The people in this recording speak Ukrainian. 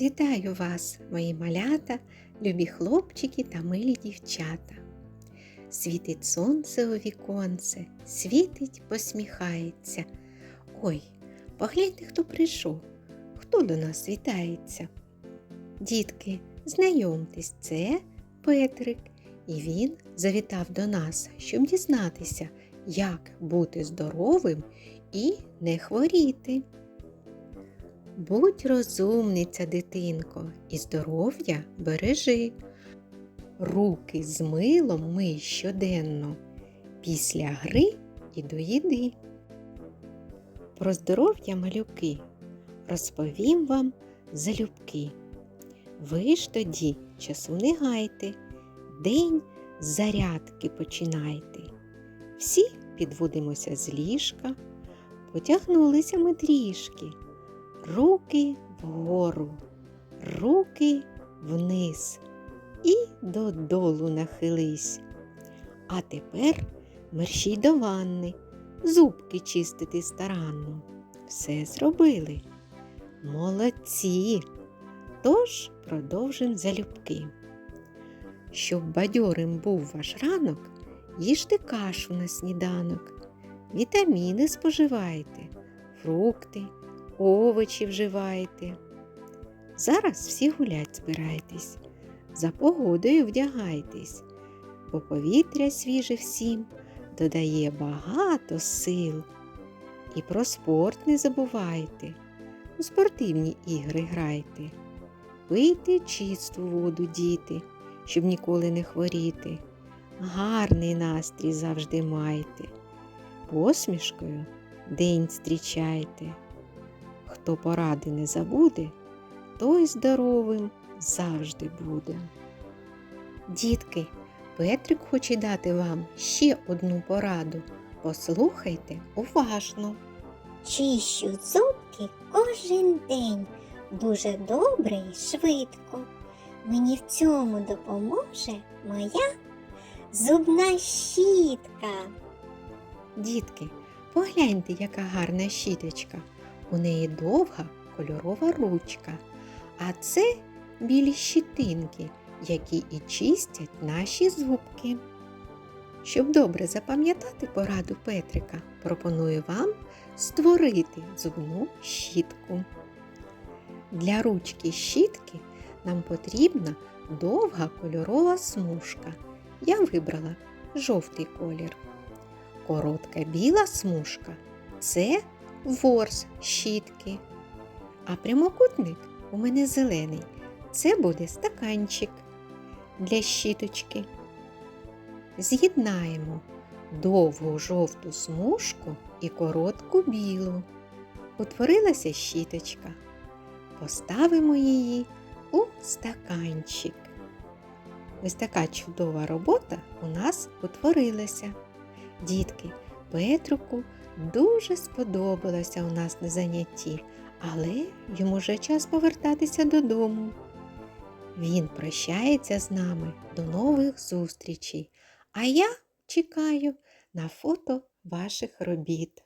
Вітаю вас, мої малята, любі хлопчики та милі дівчата. Світить сонце у віконце, світить, посміхається. Ой, погляньте, хто прийшов, хто до нас вітається. Дітки, знайомтесь, це Петрик, і він завітав до нас, щоб дізнатися, як бути здоровим і не хворіти. Будь розумниця, дитинко, і здоров'я бережи. Руки з милом мий щоденно, після гри і до їди. Про здоров'я малюки розповім вам залюбки. Ви ж тоді часу не гайте, день зарядки починайте. Всі підводимося з ліжка, потягнулися ми трішки. Руки вгору, руки вниз і додолу нахились. А тепер мерщій до ванни, зубки чистити старанно. Все зробили. Молодці. Тож продовжим залюбки. Щоб бадьорим був ваш ранок, їжте кашу на сніданок, вітаміни споживайте, фрукти овочі вживайте. Зараз всі гулять збирайтесь, за погодою вдягайтесь, бо повітря свіже всім додає багато сил. І про спорт не забувайте, у спортивні ігри грайте, пийте чисту воду, діти, щоб ніколи не хворіти. Гарний настрій завжди майте, посмішкою день зустрічайте. Хто поради не забуде, той здоровим завжди буде. Дітки, Петрик хоче дати вам ще одну пораду. Послухайте уважно. Чищу зубки кожен день дуже добре і швидко. Мені в цьому допоможе моя зубна щітка. Дітки, погляньте, яка гарна щіточка. У неї довга кольорова ручка, а це білі щитинки, які і чистять наші зубки. Щоб добре запам'ятати пораду Петрика, пропоную вам створити зубну щітку. Для ручки щітки нам потрібна довга кольорова смужка. Я вибрала жовтий колір. Коротка біла смужка це ворс щітки. А прямокутник у мене зелений. Це буде стаканчик для щіточки. З'єднаємо довгу жовту смужку і коротку білу. Утворилася щіточка. Поставимо її у стаканчик. Ось така чудова робота у нас утворилася. Дітки, Петрику дуже сподобалося у нас на занятті, але йому вже час повертатися додому. Він прощається з нами до нових зустрічей, а я чекаю на фото ваших робіт.